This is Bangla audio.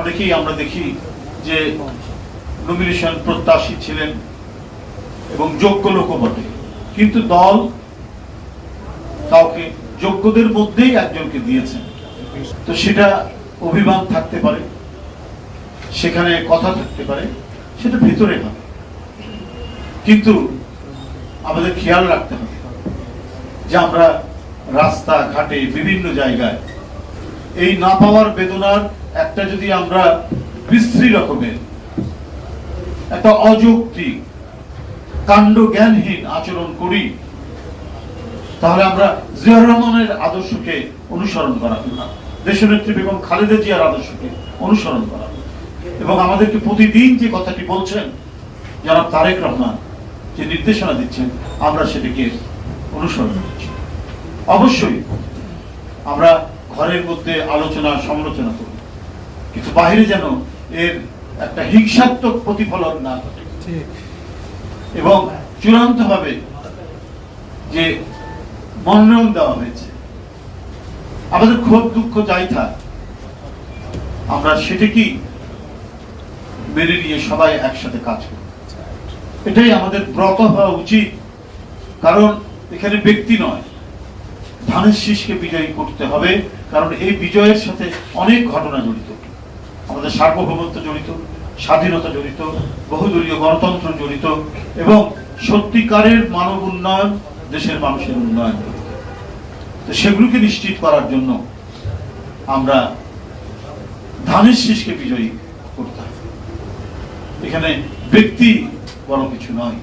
অনেকেই আমরা দেখি যে নমিনেশন প্রত্যাশী ছিলেন এবং যোগ্য লোকও বটে। কিন্তু দল কাউকে যোগ্যদের মধ্যেই একজনকে দিয়েছেন। তো সেটা অভিমান থাকতে পারে, সেখানে কথা থাকতে পারে, সেটা ভিতরে হবে কিন্তু আমাদের খেয়াল রাখতে হবে যে আমরা রাস্তা ঘাটে বিভিন্ন জায়গায় এই না পাওয়ার বেদনার একটা যদি আমরা বিশ্রী রকমের, একটা অযৌক্তিক কাণ্ড জ্ঞানহীন আচরণ করি, তাহলে আমরা জিয়াউর রহমানের আদর্শকে অনুসরণ করা না। দেশনেত্রী বেগম খালেদা জিয়ার আদর্শকে অনুসরণ করা এবং আমাদেরকে প্রতিদিন যে কথাটি বলছেন যারা তারেক রহমান, যে নির্দেশনা দিচ্ছেন, আমরা সেটিকে অনুসরণ করছি। অবশ্যই আমরা ঘরের মধ্যে আলোচনা সমালোচনা করি কিন্তু বাইরে যেন এর একটা হিংসাত্মক প্রতিফলন না ঘটে। এবং চূড়ান্ত ভাবে যে মনোনয়ন দেওয়া হয়েছে আমাদের ক্ষোভ দুঃখ যাই থাক আমরা সেটাকেই মেনে নিয়ে সবাই একসাথে কাজ করি। এটাই আমাদের ব্রত হওয়া উচিত কারণ এখানে ব্যক্তি নয় ধানের শীষকে বিজয়ী করতে হবে, কারণ এই বিজয়ের সাথে অনেক ঘটনা জড়িত। আমাদের সার্বভৌমত্ব জড়িত, স্বাধীনতা জড়িত, বহুদলীয় গণতন্ত্র জড়িত, এবং সত্যিকারের মানব উন্নয়ন দেশের মানুষের উন্নয়ন। তো সেগুলোকে নিশ্চিত করার জন্য আমরা ধানের শীষকে বিজয়ী করতে এখানে ব্যক্তি বড় কিছু নয়।